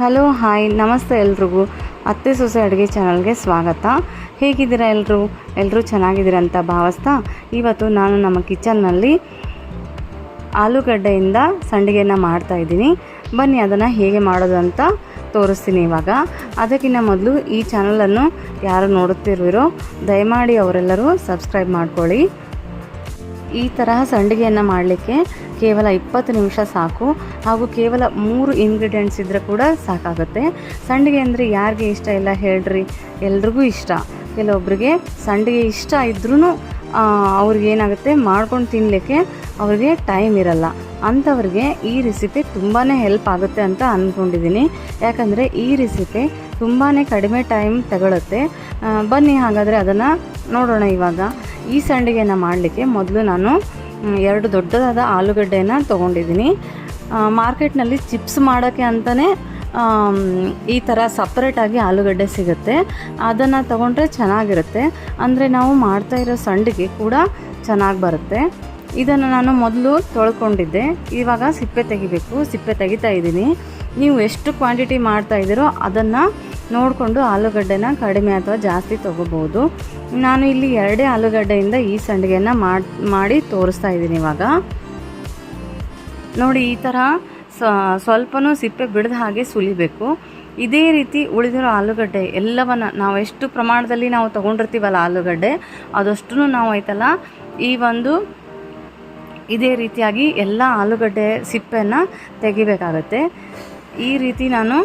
Hello, hi, ನಮಸ್ತೆ ಎಲ್ರಿಗೂ. ಅತ್ತೆ ಸೊಸೆ ಅಡುಗೆ ಚಾನಲ್ಗೆ ಸ್ವಾಗತ. ಹೇಗಿದ್ದೀರಾ ಎಲ್ಲರೂ ಎಲ್ಲರೂ ಚೆನ್ನಾಗಿದ್ದೀರಾ ಅಂತ ಭಾವಿಸ್ತಾ ಇವತ್ತು ನಾನು ನಮ್ಮ ಕಿಚನ್ನಲ್ಲಿ ಆಲೂಗಡ್ಡೆಯಿಂದ ಸಂಡಿಗೆಯನ್ನು ಮಾಡ್ತಾ ಇದ್ದೀನಿ. ಬನ್ನಿ, ಅದನ್ನು ಹೇಗೆ ಮಾಡೋದು ಅಂತ ತೋರಿಸ್ತೀನಿ ಇವಾಗ. ಅದಕ್ಕಿಂತ ಮೊದಲು ಈ ಚಾನಲನ್ನು ಯಾರು ನೋಡುತ್ತಿರುವಿರೋ, ದಯಮಾಡಿ ಅವರೆಲ್ಲರೂ ಸಬ್ಸ್ಕ್ರೈಬ್ ಮಾಡ್ಕೊಳ್ಳಿ. ಈ ತರಹ ಸಂಡಿಗೆಯನ್ನು ಮಾಡಲಿಕ್ಕೆ ಕೇವಲ ಇಪ್ಪತ್ತು ನಿಮಿಷ ಸಾಕು. ಹಾಗೂ ಕೇವಲ ಮೂರು ಇಂಗ್ರೀಡಿಯೆಂಟ್ಸ್ ಇದ್ದರೆ ಕೂಡ ಸಾಕಾಗುತ್ತೆ. ಸಂಡಿಗೆ ಅಂದರೆ ಯಾರಿಗೆ ಇಷ್ಟ ಇಲ್ಲ ಹೇಳ್ರಿ. ಎಲ್ರಿಗೂ ಇಷ್ಟ. ಕೆಲವೊಬ್ಬರಿಗೆ ಸಂಡಿಗೆ ಇಷ್ಟ ಇದ್ರೂ ಅವ್ರಿಗೆ ಏನಾಗುತ್ತೆ? ಮಾಡ್ಕೊಂಡು ತಿನ್ನಲಿಕ್ಕೆ ಅವ್ರಿಗೆ ಟೈಮ್ ಇರಲ್ಲ. ಅಂಥವ್ರಿಗೆ ಈ ರೆಸಿಪಿ ತುಂಬಾ ಹೆಲ್ಪ್ ಆಗುತ್ತೆ ಅಂತ ಅಂದ್ಕೊಂಡಿದ್ದೀನಿ ಯಾಕಂದರೆ ಈ ರೆಸಿಪಿ ತುಂಬಾ ಕಡಿಮೆ ಟೈಮ್ ತಗೊಳುತ್ತೆ. ಬನ್ನಿ ಹಾಗಾದರೆ ಅದನ್ನು ನೋಡೋಣ ಇವಾಗ. ಈ ಸಂಡಿಗೆನ ಮಾಡಲಿಕ್ಕೆ ಮೊದಲು ನಾನು ಎರಡು ದೊಡ್ಡದಾದ ಆಲೂಗಡ್ಡೆಯನ್ನು ತೊಗೊಂಡಿದ್ದೀನಿ. ಮಾರ್ಕೆಟ್ನಲ್ಲಿ ಚಿಪ್ಸ್ ಮಾಡೋಕ್ಕೆ ಅಂತಲೇ ಈ ಥರ ಸಪ್ರೇಟಾಗಿ ಆಲೂಗಡ್ಡೆ ಸಿಗುತ್ತೆ. ಅದನ್ನು ತೊಗೊಂಡ್ರೆ ಚೆನ್ನಾಗಿರುತ್ತೆ. ಅಂದರೆ ನಾವು ಮಾಡ್ತಾ ಇರೋ ಸಂಡಿಗೆ ಕೂಡ ಚೆನ್ನಾಗಿ ಬರುತ್ತೆ. ಇದನ್ನು ನಾನು ಮೊದಲು ತೊಳ್ಕೊಂಡಿದ್ದೆ. ಇವಾಗ ಸಿಪ್ಪೆ ತೆಗಿಬೇಕು. ಸಿಪ್ಪೆ ತೆಗಿತಾ ಇದ್ದೀನಿ. ನೀವು ಎಷ್ಟು ಕ್ವಾಂಟಿಟಿ ಮಾಡ್ತಾ ಇದ್ದೀರೋ ಅದನ್ನು ನೋಡಿಕೊಂಡು ಆಲೂಗಡ್ಡೆನ ಕಡಿಮೆ ಅಥವಾ ಜಾಸ್ತಿ ತೊಗೋಬೋದು. ನಾನು ಇಲ್ಲಿ ಎರಡೇ ಆಲೂಗಡ್ಡೆಯಿಂದ ಈ ಸಂಡಿಗೆಯನ್ನು ಮಾಡಿ ತೋರಿಸ್ತಾ ಇದ್ದೀನಿ ಇವಾಗ. ನೋಡಿ, ಈ ಥರ ಸ್ವಲ್ಪನೂ ಸಿಪ್ಪೆ ಬಿಡದ ಹಾಗೆ ಸುಲಿಬೇಕು. ಇದೇ ರೀತಿ ಉಳಿದಿರೋ ಆಲೂಗಡ್ಡೆ ಎಲ್ಲವನ್ನ ನಾವು ಎಷ್ಟು ಪ್ರಮಾಣದಲ್ಲಿ ನಾವು ತೊಗೊಂಡಿರ್ತೀವಲ್ಲ ಆಲೂಗಡ್ಡೆ ಅದಷ್ಟು ನಾವು ಆಯ್ತಲ್ಲ, ಈ ಒಂದು ಇದೇ ರೀತಿಯಾಗಿ ಎಲ್ಲ ಆಲೂಗಡ್ಡೆ ಸಿಪ್ಪೆಯನ್ನು ತೆಗಿಬೇಕಾಗತ್ತೆ. ಈ ರೀತಿ ನಾನು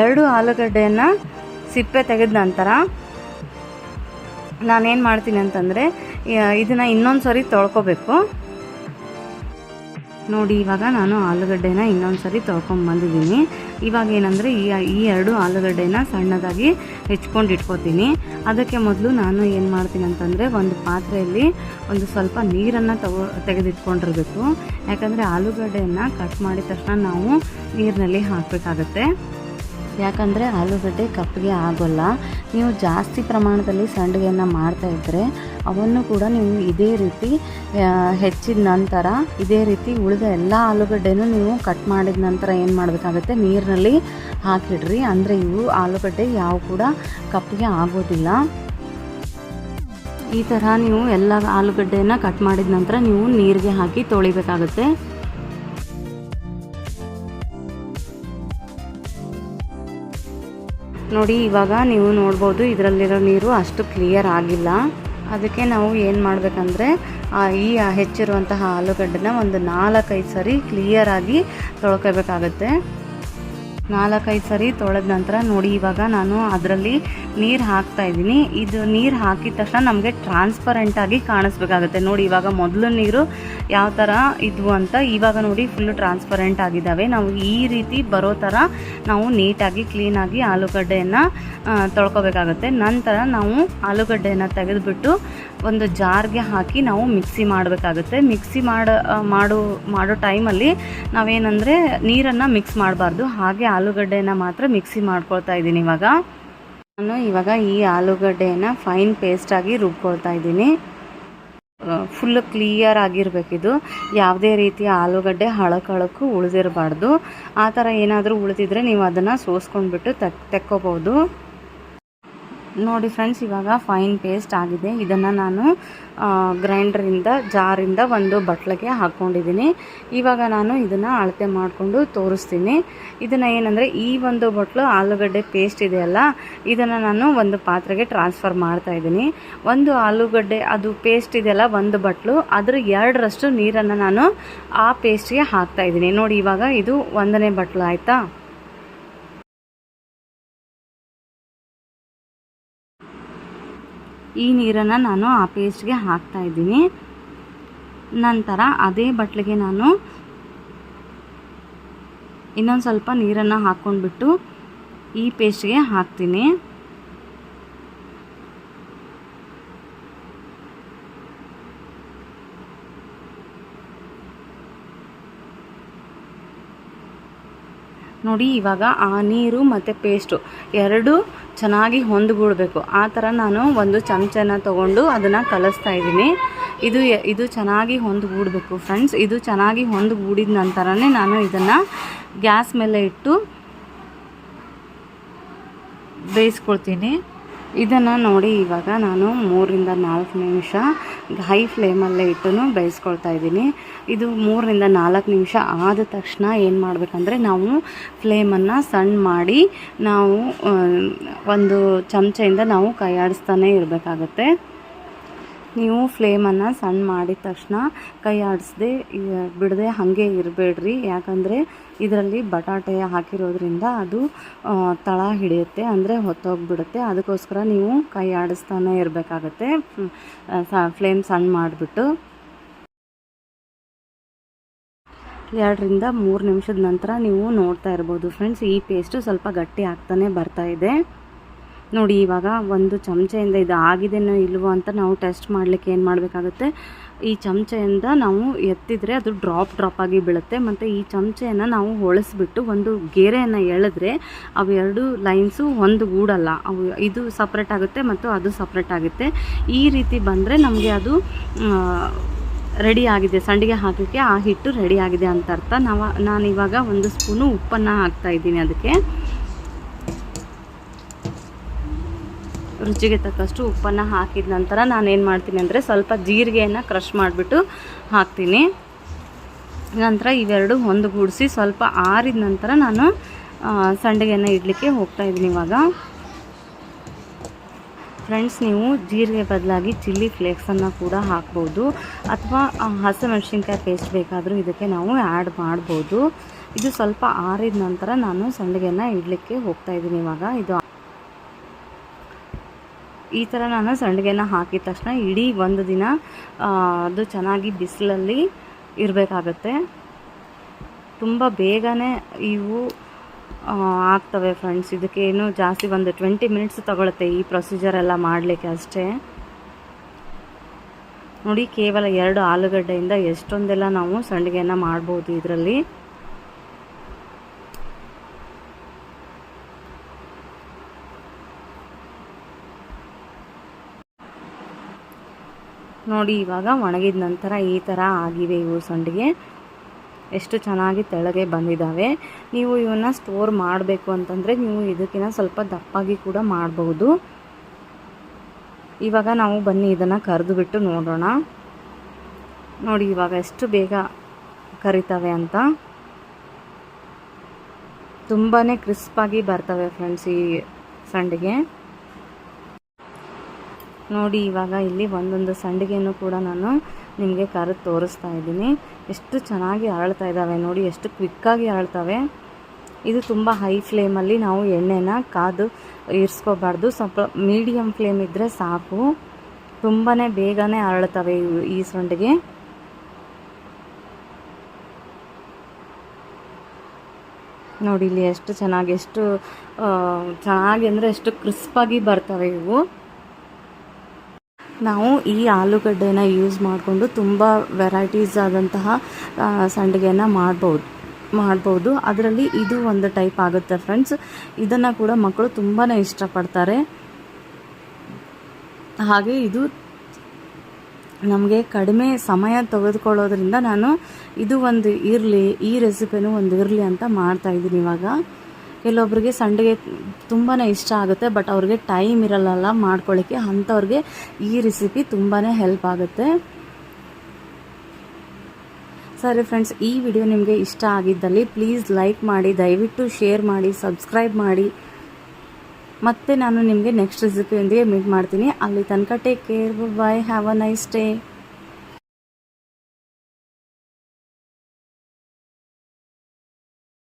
ಎರಡು ಆಲೂಗಡ್ಡೆಯನ್ನು ಸಿಪ್ಪೆ ತೆಗೆದ ನಂತರ ನಾನೇನು ಮಾಡ್ತೀನಿ ಅಂತಂದರೆ ಇದನ್ನು ಇನ್ನೊಂದು ಸರಿ ತೊಳ್ಕೊಬೇಕು. ನೋಡಿ, ಇವಾಗ ನಾನು ಆಲೂಗಡ್ಡೆನ ಇನ್ನೊಂದು ಸರಿ ತೊಳ್ಕೊಂಬಂದಿದ್ದೀನಿ ಇವಾಗ ಏನಂದರೆ, ಈ ಈ ಎರಡು ಆಲೂಗಡ್ಡೆನ ಸಣ್ಣದಾಗಿ ಹೆಚ್ಕೊಂಡು ಇಟ್ಕೋತೀನಿ. ಅದಕ್ಕೆ ಮೊದಲು ನಾನು ಏನು ಮಾಡ್ತೀನಿ ಅಂತಂದರೆ, ಒಂದು ಪಾತ್ರೆಯಲ್ಲಿ ಒಂದು ಸ್ವಲ್ಪ ನೀರನ್ನು ತಗೋ, ತೆಗೆದಿಟ್ಕೊಂಡಿರ್ಬೇಕು. ಯಾಕಂದರೆ ಆಲೂಗಡ್ಡೆಯನ್ನು ಕಟ್ ಮಾಡಿದ ತಕ್ಷಣ ನಾವು ನೀರಿನಲ್ಲಿ ಹಾಕಬೇಕಾಗತ್ತೆ. ಯಾಕಂದರೆ ಆಲೂಗಡ್ಡೆ ಕಪ್ಪಿಗೆ ಆಗೋಲ್ಲ. ನೀವು ಜಾಸ್ತಿ ಪ್ರಮಾಣದಲ್ಲಿ ಸಂಡಿಗೆಯನ್ನು ಮಾಡ್ತಾ ಇದ್ದರೆ ಅವನ್ನು ಕೂಡ ನೀವು ಇದೇ ರೀತಿ ಹೆಚ್ಚಿದ ನಂತರ, ಇದೇ ರೀತಿ ಉಳಿದ ಎಲ್ಲ ಆಲೂಗಡ್ಡೆನೂ ನೀವು ಕಟ್ ಮಾಡಿದ ನಂತರ ಏನು ಮಾಡಬೇಕಾಗುತ್ತೆ? ನೀರಿನಲ್ಲಿ ಹಾಕಿಡ್ರಿ. ಅಂದರೆ ಇವು ಆಲೂಗಡ್ಡೆ ಯಾವ ಕೂಡ ಕಪ್ಪಿಗೆ ಆಗೋದಿಲ್ಲ. ಈ ಥರ ನೀವು ಎಲ್ಲ ಆಲೂಗಡ್ಡೆನ ಕಟ್ ಮಾಡಿದ ನಂತರ ನೀವು ನೀರಿಗೆ ಹಾಕಿ ತೊಳಿಬೇಕಾಗುತ್ತೆ. ನೋಡಿ, ಇವಾಗ ನೀವು ನೋಡ್ಬೋದು ಇದರಲ್ಲಿರೋ ನೀರು ಅಷ್ಟು ಕ್ಲಿಯರ್ ಆಗಿಲ್ಲ. ಅದಕ್ಕೆ ನಾವು ಏನು ಮಾಡಬೇಕಂದ್ರೆ ಈ ಹೆಚ್ಚಿರುವಂತಹ ಆಲೂಗಡ್ಡೆನ ಒಂದು ನಾಲ್ಕೈದು ಸರಿ ಕ್ಲಿಯರಾಗಿ ತೊಳ್ಕೊಬೇಕಾಗತ್ತೆ. ನಾಲ್ಕೈದು ಸರಿ ತೊಳೆದ ನಂತರ ನೋಡಿ, ಇವಾಗ ನಾನು ಅದರಲ್ಲಿ ನೀರು ಹಾಕ್ತಾ ಇದ್ದೀನಿ. ಇದು ನೀರು ಹಾಕಿದ ತಕ್ಷಣ ನಮಗೆ ಟ್ರಾನ್ಸ್ಪರೆಂಟಾಗಿ ಕಾಣಿಸ್ಬೇಕಾಗುತ್ತೆ. ನೋಡಿ, ಇವಾಗ ಮೊದಲು ನೀರು ಯಾವ ಥರ ಇದ್ವು ಅಂತ ಇವಾಗ ನೋಡಿ ಫುಲ್ಲು ಟ್ರಾನ್ಸ್ಪರೆಂಟ್ ಆಗಿದ್ದಾವೆ. ನಾವು ಈ ರೀತಿ ಬರೋ ಥರ ನಾವು ನೀಟಾಗಿ ಕ್ಲೀನಾಗಿ ಆಲೂಗಡ್ಡೆಯನ್ನು ತೊಳ್ಕೊಬೇಕಾಗುತ್ತೆ. ನಂತರ ನಾವು ಆಲೂಗಡ್ಡೆಯನ್ನು ತೆಗೆದುಬಿಟ್ಟು ಒಂದು ಜಾರ್ಗೆ ಹಾಕಿ ನಾವು ಮಿಕ್ಸಿ ಮಾಡಬೇಕಾಗುತ್ತೆ. ಮಿಕ್ಸಿ ಮಾಡೋ ಮಾಡು, ಮಾಡೋ ಟೈಮಲ್ಲಿ ನಾವೇನಂದರೆ ನೀರನ್ನು ಮಿಕ್ಸ್ ಮಾಡಬಾರ್ದು. ಹಾಗೆ ಆಲೂಗಡ್ಡೆಯನ್ನು ಮಾತ್ರ ಮಿಕ್ಸಿ ಮಾಡ್ಕೊಳ್ತಾ ಇದ್ದೀನಿ ಇವಾಗ. ನಾನು ಇವಾಗ ಈ ಆಲೂಗಡ್ಡೆಯನ್ನು ಫೈನ್ ಪೇಸ್ಟಾಗಿ ರುಬ್ಕೊಳ್ತಾ ಇದ್ದೀನಿ. ಫುಲ್ ಕ್ಲಿಯರ್ ಆಗಿರಬೇಕಿದು. ಯಾವುದೇ ರೀತಿಯ ಆಲೂಗಡ್ಡೆ ಹಳಕಳಕ್ಕೂ ಉಳಿದಿರಬಾರ್ದು. ಆ ಥರ ಏನಾದರೂ ಉಳಿದಿದ್ರೆ ನೀವು ಅದನ್ನು ಸೋಸ್ಕೊಂಡ್ಬಿಟ್ಟು ತೆಕ್ ತೆಕ್ಕೋಬೋದು ನೋಡಿ ಫ್ರೆಂಡ್ಸ್ ಇವಾಗ ಫೈನ್ ಪೇಸ್ಟ್ ಆಗಿದೆ. ಇದನ್ನು ನಾನು ಗ್ರೈಂಡ್ರಿಂದ ಜಾರಿಂದ ಒಂದು ಬಟ್ಲಿಗೆ ಹಾಕ್ಕೊಂಡಿದ್ದೀನಿ ಇವಾಗ ನಾನು ಇದನ್ನು ಅಳತೆ ಮಾಡಿಕೊಂಡು ತೋರಿಸ್ತೀನಿ. ಇದನ್ನು ಏನಂದರೆ, ಈ ಒಂದು ಬಟ್ಲು ಆಲೂಗಡ್ಡೆ ಪೇಸ್ಟ್ ಇದೆಯಲ್ಲ ಇದನ್ನು ನಾನು ಒಂದು ಪಾತ್ರೆಗೆ ಟ್ರಾನ್ಸ್ಫರ್ ಮಾಡ್ತಾ ಇದ್ದೀನಿ. ಒಂದು ಆಲೂಗಡ್ಡೆ, ಅದು ಪೇಸ್ಟ್ ಇದೆಯಲ್ಲ ಒಂದು ಬಟ್ಲು, ಅದರ ಎರಡರಷ್ಟು ನೀರನ್ನು ನಾನು ಆ ಪೇಸ್ಟ್ಗೆ ಹಾಕ್ತಾ ಇದ್ದೀನಿ. ನೋಡಿ, ಇವಾಗ ಇದು ಒಂದನೇ ಬಟ್ಲು, ಆಯಿತಾ? ಈ ನೀರನ್ನು ನಾನು ಆ ಪೇಸ್ಟ್ಗೆ ಹಾಕ್ತಾ ಇದ್ದೀನಿ. ನಂತರ ಅದೇ ಬಟ್ಲಿಗೆ ನಾನು ಇನ್ನೊಂದು ಸ್ವಲ್ಪ ನೀರನ್ನು ಹಾಕ್ಕೊಂಡ್ಬಿಟ್ಟು ಈ ಪೇಸ್ಟ್ಗೆ ಹಾಕ್ತೀನಿ. ನೋಡಿ, ಇವಾಗ ಆ ನೀರು ಮತ್ತು ಪೇಸ್ಟು ಎರಡು ಚೆನ್ನಾಗಿ ಹೊಂದ್ಬಿಡ್ಬೇಕು. ಆ ಥರ ನಾನು ಒಂದು ಚಮಚನ ತೊಗೊಂಡು ಅದನ್ನು ಕಲಿಸ್ತಾ ಇದ್ದೀನಿ. ಇದು ಇದು ಚೆನ್ನಾಗಿ ಹೊಂದ್ಬಿಡ್ಬೇಕು ಫ್ರೆಂಡ್ಸ್ ಇದು ಚೆನ್ನಾಗಿ ಹೊಂದ್ಬಿಡಿದ ನಂತರನೇ ನಾನು ಇದನ್ನು ಗ್ಯಾಸ್ ಮೇಲೆ ಇಟ್ಟು ಬೇಯಿಸ್ಕೊಳ್ತೀನಿ. ಇದನ್ನು ನೋಡಿ ಇವಾಗ ನಾನು ಮೂರಿಂದ ನಾಲ್ಕು ನಿಮಿಷ ಹೈ ಫ್ಲೇಮಲ್ಲೇ ಇಟ್ಟು ಬೇಯಿಸ್ಕೊಳ್ತಾ ಇದ್ದೀನಿ. ಇದು ಮೂರರಿಂದ ನಾಲ್ಕು ನಿಮಿಷ ಆದ ತಕ್ಷಣ ಏನು ಮಾಡಬೇಕಂದ್ರೆ ನಾವು ಫ್ಲೇಮನ್ನು ಸಣ್ಣ ಮಾಡಿ ನಾವು ಒಂದು ಚಮಚೆಯಿಂದ ನಾವು ಕೈಯಾಡಿಸ್ತಾನೆ ಇರಬೇಕಾಗತ್ತೆ. ನೀವು ಫ್ಲೇಮನ್ನು ಸಣ್ಣ ಮಾಡಿದ ತಕ್ಷಣ ಕೈ ಆಡಿಸ್ದೆ ಬಿಡದೆ ಹಾಗೆ ಇರಬೇಡ್ರಿ. ಯಾಕಂದರೆ ಇದರಲ್ಲಿ ಬಟಾಟೆ ಹಾಕಿರೋದ್ರಿಂದ ಅದು ತಳ ಹಿಡಿಯುತ್ತೆ, ಅಂದರೆ ಹೊತ್ತೋಗ್ಬಿಡುತ್ತೆ. ಅದಕ್ಕೋಸ್ಕರ ನೀವು ಕೈ ಆಡಿಸ್ತಾನೆ ಇರಬೇಕಾಗತ್ತೆ. ಫ್ಲೇಮ್ ಸಣ್ಣ ಮಾಡಿಬಿಟ್ಟು. ಎರಡರಿಂದ ಮೂರು ನಿಮಿಷದ ನಂತರ ನೀವು ನೋಡ್ತಾ ಇರ್ಬೋದು. ಫ್ರೆಂಡ್ಸ್, ಈ ಪೇಸ್ಟು ಸ್ವಲ್ಪ ಗಟ್ಟಿ ಆಗ್ತಾನೆ ಬರ್ತಾ ಇದೆ. ನೋಡಿ, ಇವಾಗ ಒಂದು ಚಮಚೆಯಿಂದ ಇದು ಆಗಿದೆನೋ ಇಲ್ವೋ ಅಂತ ನಾವು ಟೆಸ್ಟ್ ಮಾಡಲಿಕ್ಕೆ ಏನು ಮಾಡಬೇಕಾಗುತ್ತೆ? ಈ ಚಮಚೆಯಿಂದ ನಾವು ಎತ್ತಿದರೆ ಅದು ಡ್ರಾಪ್ ಡ್ರಾಪ್ ಆಗಿ ಬೀಳುತ್ತೆ. ಮತ್ತು ಈ ಚಮಚೆಯನ್ನು ನಾವು ಹೊಳೆಸ್ಬಿಟ್ಟು ಒಂದು ಗೆರೆಯನ್ನು ಎಳೆದ್ರೆ ಅವೆರಡು ಲೈನ್ಸು ಒಂದು ಗೂಡಲ್ಲ. ಅವು ಇದು ಸಪ್ರೇಟ್ ಆಗುತ್ತೆ ಮತ್ತು ಅದು ಸಪ್ರೇಟ್ ಆಗುತ್ತೆ. ಈ ರೀತಿ ಬಂದರೆ ನಮಗೆ ಅದು ರೆಡಿ ಆಗಿದೆ. ಸಂಡಿಗೆ ಹಾಕಲಿಕ್ಕೆ ಆ ಹಿಟ್ಟು ರೆಡಿ ಆಗಿದೆ ಅಂತ ಅರ್ಥ. ನಾವು ನಾನು ಇವಾಗ ಒಂದು ಸ್ಪೂನು ಉಪ್ಪನ್ನು ಹಾಕ್ತಾಯಿದ್ದೀನಿ ಅದಕ್ಕೆ. ರುಚಿಗೆ ತಕ್ಕಷ್ಟು ಉಪ್ಪನ್ನು ಹಾಕಿದ ನಂತರ ನಾನು ಏನು ಮಾಡ್ತೀನಿ ಅಂದರೆ ಸ್ವಲ್ಪ ಜೀರಿಗೆಯನ್ನು ಕ್ರಷ್ ಮಾಡಿಬಿಟ್ಟು ಹಾಕ್ತೀನಿ. ನಂತರ ಇವೆರಡು ಹೊಂದುಗೂಡಿಸಿ ಸ್ವಲ್ಪ ಆರಿದ ನಂತರ ನಾನು ಸಂಡಿಗೆಯನ್ನು ಇಡಲಿಕ್ಕೆ ಹೋಗ್ತಾ ಇದ್ದೀನಿ ಇವಾಗ. ಫ್ರೆಂಡ್ಸ್ ನೀವು ಜೀರಿಗೆ ಬದಲಾಗಿ ಚಿಲ್ಲಿ ಫ್ಲೇಕ್ಸನ್ನು ಕೂಡ ಹಾಕ್ಬೋದು. ಅಥವಾ ಹಸಿಮೆಣ್ಸಿನ್ಕಾಯಿ ಪೇಸ್ಟ್ ಬೇಕಾದರೂ ಇದಕ್ಕೆ ನಾವು ಆ್ಯಡ್ ಮಾಡ್ಬೋದು. ಇದು ಸ್ವಲ್ಪ ಆರಿದ ನಂತರ ನಾನು ಸಂಡಿಗೆಯನ್ನು ಇಡಲಿಕ್ಕೆ ಹೋಗ್ತಾ ಇದ್ದೀನಿ ಇವಾಗ. ಇದು ಈ ಥರ ನಾನು ಸಂಡಿಗೆನ ಹಾಕಿದ ತಕ್ಷಣ ಇಡೀ ಒಂದು ದಿನ ಅದು ಚೆನ್ನಾಗಿ ಬಿಸಿಲಲ್ಲಿ ಇರಬೇಕಾಗತ್ತೆ. ತುಂಬ ಬೇಗನೆ ಇವು ಆಗ್ತವೆ ಫ್ರೆಂಡ್ಸ್ ಇದಕ್ಕೆ ಏನು ಜಾಸ್ತಿ ಒಂದು ಟ್ವೆಂಟಿ ಮಿನಿಟ್ಸ್ ತಗೊಳುತ್ತೆ ಈ ಪ್ರೊಸೀಜರ್ ಎಲ್ಲ ಮಾಡಲಿಕ್ಕೆ ಅಷ್ಟೇ. ನೋಡಿ, ಕೇವಲ ಎರಡು ಆಲೂಗಡ್ಡೆಯಿಂದ ಎಷ್ಟೊಂದೆಲ್ಲ ನಾವು ಸಂಡಿಗೆಯನ್ನು ಮಾಡ್ಬೋದು ಇದರಲ್ಲಿ. ನೋಡಿ, ಇವಾಗ ಒಣಗಿದ ನಂತರ ಈ ಥರ ಆಗಿವೆ ಇವು ಸಂಡಿಗೆ. ಎಷ್ಟು ಚೆನ್ನಾಗಿ ತೆಳಗೆ ಬಂದಿದ್ದಾವೆ ನೀವು ಇವನ್ನ ಸ್ಟೋರ್ ಮಾಡಬೇಕು ಅಂತಂದರೆ ನೀವು ಇದಕ್ಕಿಂತ ಸ್ವಲ್ಪ ದಪ್ಪಾಗಿ ಕೂಡ ಮಾಡಬಹುದು. ಇವಾಗ ನಾವು ಬನ್ನಿ, ಇದನ್ನು ಕರೆದು ಬಿಟ್ಟು ನೋಡೋಣ. ನೋಡಿ, ಇವಾಗ ಎಷ್ಟು ಬೇಗ ಕರಿತವೆ ಅಂತ. ತುಂಬಾ ಕ್ರಿಸ್ಪಾಗಿ ಬರ್ತವೆ ಫ್ರೆಂಡ್ಸ್ ಈ ಸಂಡಿಗೆ. ನೋಡಿ, ಇವಾಗ ಇಲ್ಲಿ ಒಂದೊಂದು ಸಂಡಿಗೆನೂ ಕೂಡ ನಾನು ನಿಮಗೆ ಕರೆದು ತೋರಿಸ್ತಾ ಇದ್ದೀನಿ. ಎಷ್ಟು ಚೆನ್ನಾಗಿ ಅರಳ್ತಾ ಇದ್ದಾವೆ ನೋಡಿ, ಎಷ್ಟು ಕ್ವಿಕ್ಕಾಗಿ ಅರಳ್ತವೆ. ಇದು ತುಂಬ ಹೈ ಫ್ಲೇಮಲ್ಲಿ ನಾವು ಎಣ್ಣೆನ ಕಾದು ಇರಿಸ್ಕೋಬಾರ್ದು. ಸ್ವಲ್ಪ ಮೀಡಿಯಮ್ ಫ್ಲೇಮ್ ಇದ್ದರೆ ಸಾಕು. ತುಂಬಾ ಬೇಗನೆ ಅರಳ್ತವೆ ಈ ಸಂಡಿಗೆ. ನೋಡಿ, ಇಲ್ಲಿ ಎಷ್ಟು ಚೆನ್ನಾಗಿ ಎಷ್ಟು ಚೆನ್ನಾಗಿ ಅಂದರೆ ಎಷ್ಟು ಕ್ರಿಸ್ಪಾಗಿ ಬರ್ತವೆ ಇವು. ನಾವು ಈ ಆಲೂಗಡ್ಡೆನ ಯೂಸ್ ಮಾಡಿಕೊಂಡು ತುಂಬ ವೆರೈಟೀಸ್ ಆದಂತಹ ಸಂಡಿಗೆಯನ್ನು ಮಾಡ್ಬೋದು ಮಾಡ್ಬೋದು. ಅದರಲ್ಲಿ ಇದು ಒಂದು ಟೈಪ್ ಆಗುತ್ತೆ ಫ್ರೆಂಡ್ಸ್ ಇದನ್ನು ಕೂಡ ಮಕ್ಕಳು ತುಂಬಾ ಇಷ್ಟಪಡ್ತಾರೆ. ಹಾಗೆ ಇದು ನಮಗೆ ಕಡಿಮೆ ಸಮಯ ತೆಗೆದುಕೊಳ್ಳೋದ್ರಿಂದ ನಾನು ಇದು ಒಂದು ಇರಲಿ, ಈ ರೆಸಿಪಿನೂ ಒಂದು ಇರಲಿ ಅಂತ ಮಾಡ್ತಾ ಇದ್ದೀನಿ ಇವಾಗ. ಕೆಲವೊಬ್ಬರಿಗೆ ಸಂಡಿಗೆ ತುಂಬಾ ಇಷ್ಟ ಆಗುತ್ತೆ ಬಟ್ ಅವ್ರಿಗೆ ಟೈಮ್ ಇರಲ್ಲ ಮಾಡ್ಕೊಳ್ಳಿಕ್ಕೆ ಅಂಥವ್ರಿಗೆ ಈ ರೆಸಿಪಿ ತುಂಬಾ ಹೆಲ್ಪ್ ಆಗುತ್ತೆ. ಸರಿ ಫ್ರೆಂಡ್ಸ್ ಈ ವಿಡಿಯೋ ನಿಮಗೆ ಇಷ್ಟ ಆಗಿದ್ದಲ್ಲಿ ಪ್ಲೀಸ್ ಲೈಕ್ ಮಾಡಿ, ದಯವಿಟ್ಟು ಶೇರ್ ಮಾಡಿ ಸಬ್ಸ್ಕ್ರೈಬ್ ಮಾಡಿ. ಮತ್ತೆ ನಾನು ನಿಮಗೆ ನೆಕ್ಸ್ಟ್ ರೆಸಿಪಿಯೊಂದಿಗೆ ಮೀಟ್ ಮಾಡ್ತೀನಿ. ಅಲ್ಲಿ ತನಕ take care bye have a nice day